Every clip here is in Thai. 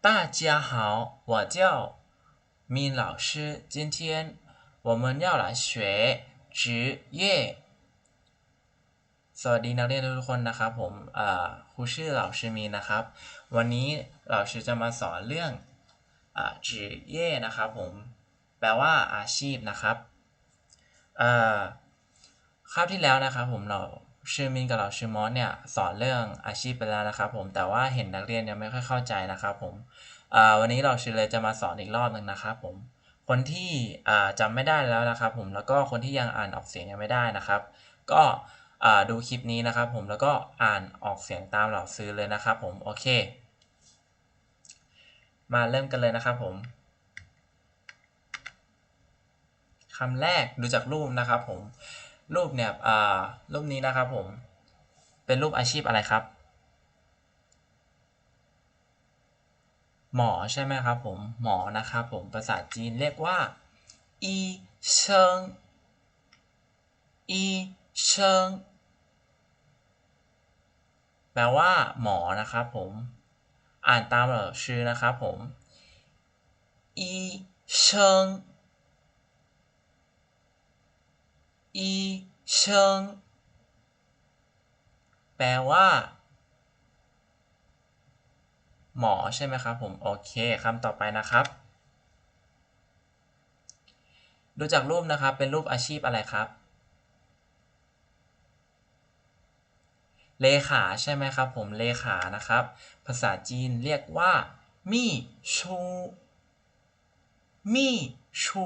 大家好，我叫明老师。今天我们要来学职业สวัสดีนักเรียนทุกคนนะครับผมครูชื่อเหล่าชื่อมีนะครับ วันนี้เหล่าชื่อจะมาสอนเรื่องจือเย่นะครับผมแปลว่าอาชีพนะครับคาบที่แล้วนะครับผมเรา ชื่อมินกับเราชื่อมอสเนี่ยสอนเรื่องอาชีพไปแล้วนะครับผมแต่ว่าเห็นนักเรียนยังไม่ค่อยเข้าใจนะครับผมวันนี้เราชื่อเลยจะมาสอนอีกรอบหนึ่งนะครับผมคนที่จำไม่ได้แล้วนะครับผมแล้วก็คนที่ยังอ่านออกเสียงยังไม่ได้นะครับ ก็ดูคลิปนี้นะครับผมแล้วก็อ่านออกเสียงตามเหล่าซื้อเลยนะครับผมโอเค มาเริ่มกันเลยนะครับผมคำแรกดูจากรูปนะครับผม รูปเนี่ยรูปนี้นะครับผม เป็นรูปอาชีพอะไรครับ หมอใช่ไหมครับผม หมอนะครับผม ภาษาจีนเรียกว่า อีเชิง อีเชิง แปลว่า หมอนะครับผม อ่านตามเราชื่อนะครับผม อีเชิง อีเชิง แปลว่า หมอใช่ไหมครับผม โอเคคำต่อไปนะครับ ดูจากรูปนะครับ เป็นรูปอาชีพอะไรครับ เลขาใช่ไหมครับผม เลขานะครับ ภาษาจีนเรียกว่า มี่ชู มี่ชู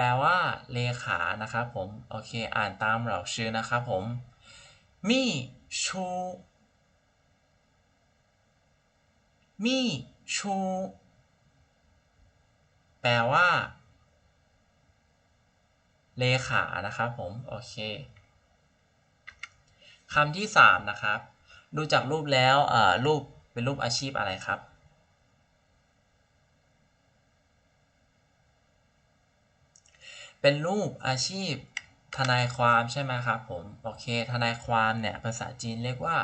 แปลว่าเลขานะครับผมโอเคอ่านตามเราชื่อนะครับผมมี่ชูมี่ชูแปลว่า เลขานะครับผมโอเคคำที่สามนะครับ ดูจากรูปแล้วรูปเป็นรูปอาชีพอะไรครับ เป็นรูปอาชีพทนายความใช่ไหมครับผม โอเค ทนายความเนี่ย ภาษาจีนเรียกว่า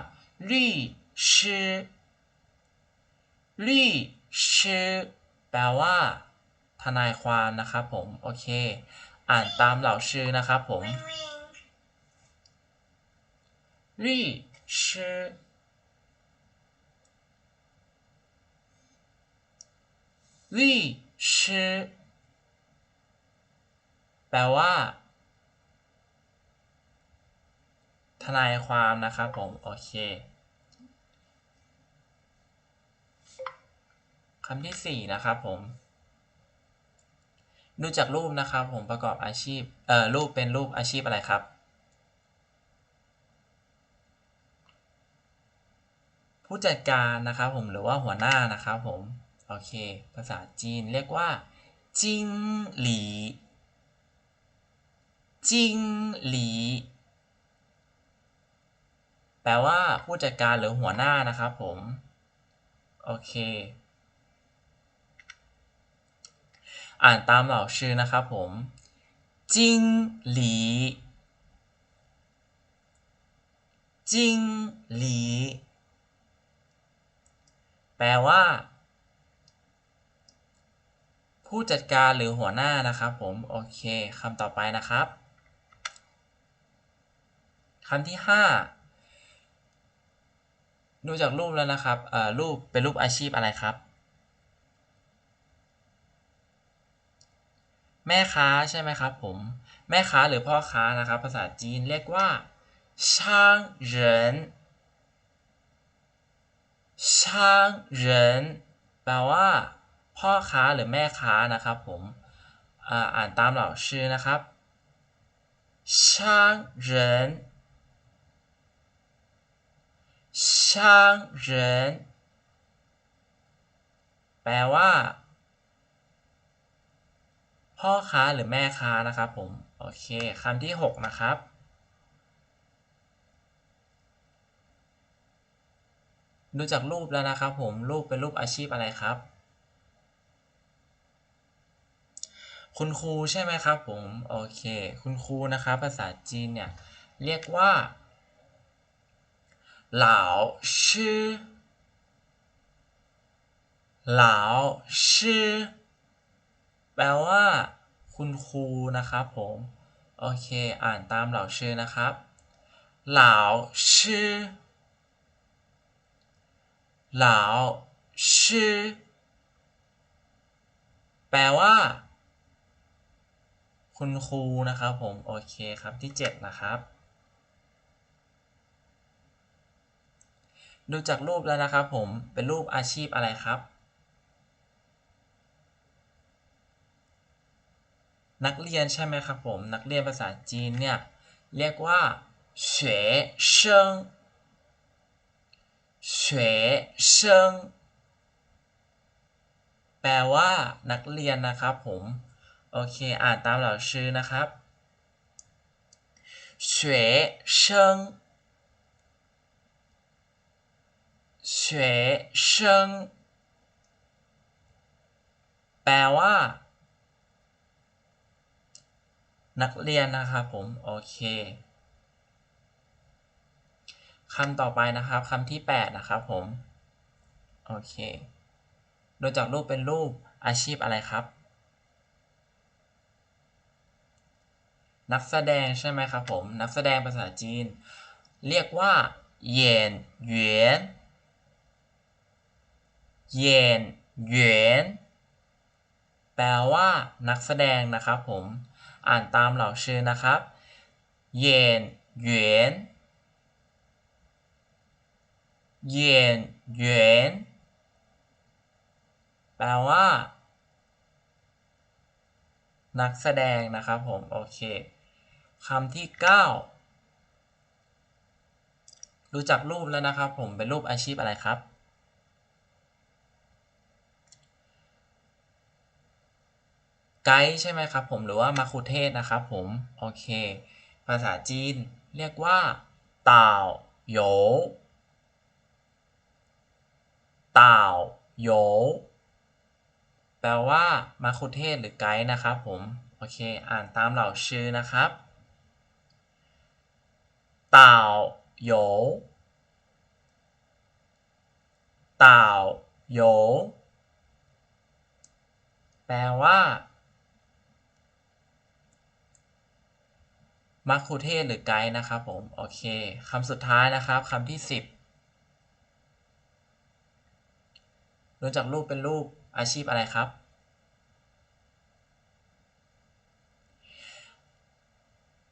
ลี่ชื่อลี่ชื่อแปลว่า ทนายความนะครับผม โอเค อ่านตามเหล่าชื่อนะครับผมลี่ชื่อลี่ชื่อ แปลว่า ทนายความนะครับผม โอเคคำที่สี่นะครับผม ดูจากรูปนะครับผมประกอบอาชีพ เอ่อ รูปเป็นรูปอาชีพอะไรครับ ผู้จัดการนะครับผมหรือว่าหัวหน้านะครับผม โอเค ภาษาจีนเรียกว่าจิงหลี จิงหลี แปลว่าผู้จัดการหรือหัวหน้านะครับผม โอเค อ่านตามเหล่าชื่อนะครับผม จิงหลีจิงหลี แปลว่า ผู้จัดการหรือหัวหน้านะครับผม โอเคคำต่อไปนะครับ คำที่ห้าดูจากรูปแล้วนะครับรูปเป็นรูปอาชีพอะไรครับ แม่ค้าใช่ไหมครับผมแม่ค้าหรือพ่อค้านะครับ ภาษาจีนเรียกว่าช่างเหรินช่างเหรินแปลว่า พ่อค้าหรือแม่ค้านะครับผมอ่านตามเหล่าชื่อนะครับช่างเหริน ช่างเรินแปลว่า พ่อค้าหรือแม่ค้านะครับผม โอเคคำที่ 6 นะครับ ดูจากรูปแล้วนะครับผมรูปเป็นรูปอาชีพอะไรครับ คุณครูใช่ไหมครับผม โอเค คุณครูนะครับ ภาษาจีนเนี่ย เรียกว่า เหลาชื่อเหลาชื่อแปลว่า คุณครูนะครับผม โอเค อ่านตามเหล่าชื่อนะครับเหลาชื่อเหลาชื่อแปลว่า คุณครูนะครับผม โอเคครับที่ 7 นะครับ ดูจากรูปแล้วนะครับผมเป็นรูปอาชีพอะไรครับ นักเรียนใช่ไหมครับผมนักเรียนภาษาจีนเนี่ยเรียกว่าเฉเชิงเฉเชิงแปลว่านักเรียนนะครับผมโอเคอ่านตามเหล่าชื่อนะครับเฉเชิง 学生แปลว่า นักเรียนนะครับผม โอเคคำต่อไปนะครับคำที่ 8 นะครับผม โอเคโดยจากรูปเป็นรูปอาชีพอะไรครับ นักแสดงใช่ไหมครับผม นักแสดงภาษาจีน เรียกว่าเหยียนเหวียน เยนเหวียนแปลว่านักแสดงนะครับผม อ่านตามเหล่าชื่อนะครับ เยนเหวียนเยนเหวียนแปลว่า นักแสดงนะครับผม โอเคคำที่9ดูจากรูปแล้วนะครับผม เป็นรูปอาชีพอะไรครับ ไกด์ใช่ไหมครับผมหรือว่ามาคุเทศนะครับผมโอเค ภาษาจีนเรียกว่าต่าวโหยต่าวโหยแปลว่ามาคุเทศหรือไกด์นะครับผมโอเคอ่านตามเหล่าชื่อนะครับต่าวโหยต่าวโหยแปลว่า มัคคุเทศหรือไกด์นะครับผม โอเคคำสุดท้ายนะครับคำที่ 10ดูจากรูปเป็นรูปอาชีพอะไรครับ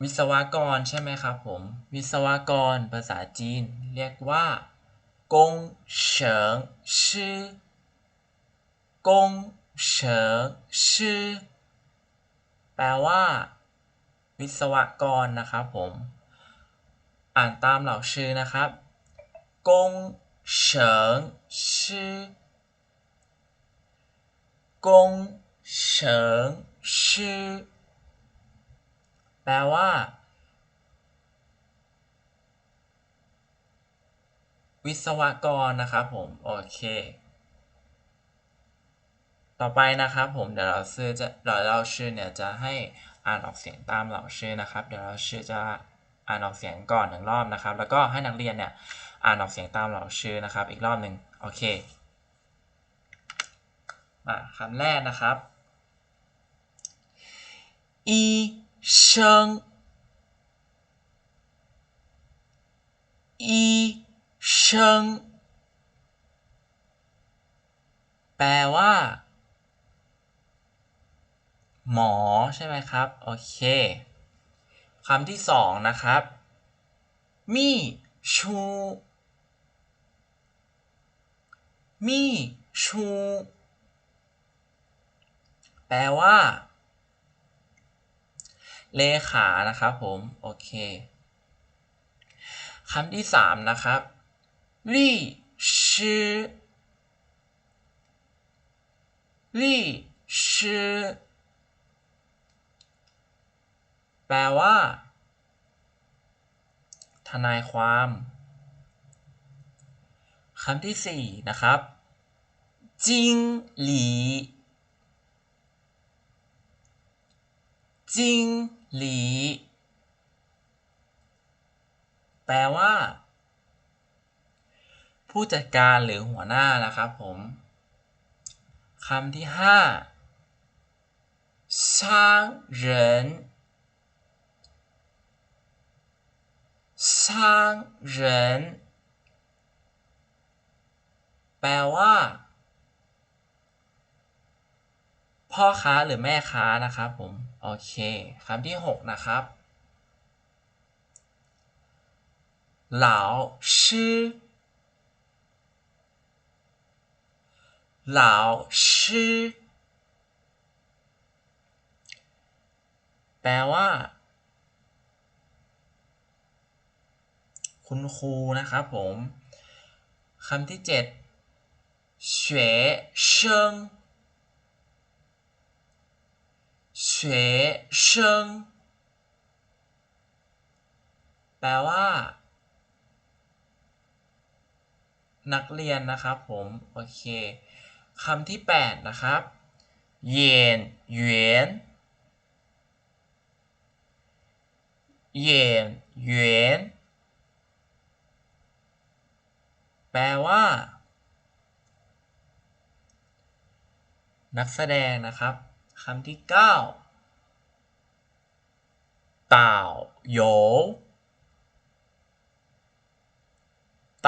วิศวกรใช่ไหมครับผม วิศวกรภาษาจีน เรียกว่ากงเฉิงชื่อกงเฉิงชื่อแปลว่า วิศวกรนะครับผม อ่านตามเหล่าชื่อนะครับกงเฉิงชื่อกงเฉิงชื่อแปลว่า วิศวกรนะครับผม โอเค ต่อไปนะครับผม เดี๋ยวเราชื่อจะเดี๋ยวเราชื่อเนี่ยจะให้ อ่านออกเสียงตามเหล่าชื่อนะครับ เดี๋ยวเราชื่อจะอ่านออกเสียงก่อนหนึ่งรอบนะครับ แล้วก็ให้นักเรียนเนี่ยอ่านออกเสียงตามเหล่าชื่อนะครับ อีกรอบหนึ่งโอเคมาคำแรกนะครับอี生อี生แปลว่า หมอใช่ไหมครับ โอเคคำที่สองนะครับ มี่ชูมี่ชู แปลว่า เลขา นะครับผม โอเคคำที่สามนะครับลี่ชื่อลี่ชื่อ แปลว่า ทนายความคำที่สี่นะครับ จิงหลีจิงหลี แปลว่า ผู้จัดการหรือหัวหน้านะครับผมคำที่ห้า商人商人แปลว่า พ่อค้าหรือแม่ค้านะครับผม โอเคคำที่หกนะครับ老师老师แปลว่า คุณครูนะครับผมคำที่เจ็ดเฉวเชิงเฉวเชิงแปลว่า นักเรียนนะครับผม โอเคคำที่ 8 นะครับเยียนหยนนเห แปลว่า นักแสดงนะครับคำที่เก้าต่าโย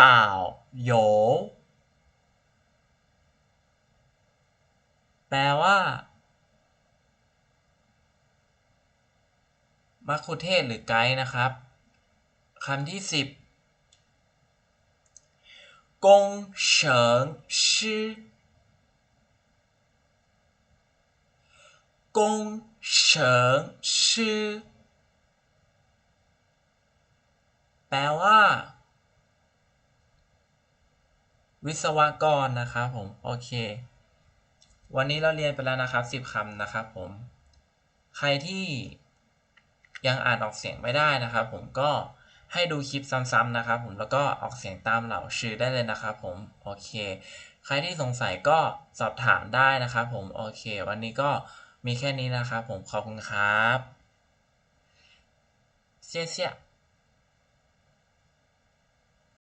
ต่าโยแปลว่ามัคคุเทศหรือไกด์นะครับคำที่สิบ 工程师工程师แปลว่า วิศวกรนะครับผม โอเค วันนี้เราเรียนไปแล้วนะครับ 10คำนะครับผม ใครที่ยังอ่านออกเสียงไม่ได้นะครับผมก็ ให้ดูคลิปซ้ำๆนะครับผมแล้วก็ออกเสียงตามเหล่าชื่อได้เลยนะครับผมโอเค ใครที่สงสัยก็สอบถามได้นะครับผมโอเค วันนี้ก็มีแค่นี้นะครับผมขอบคุณครับเชี่ย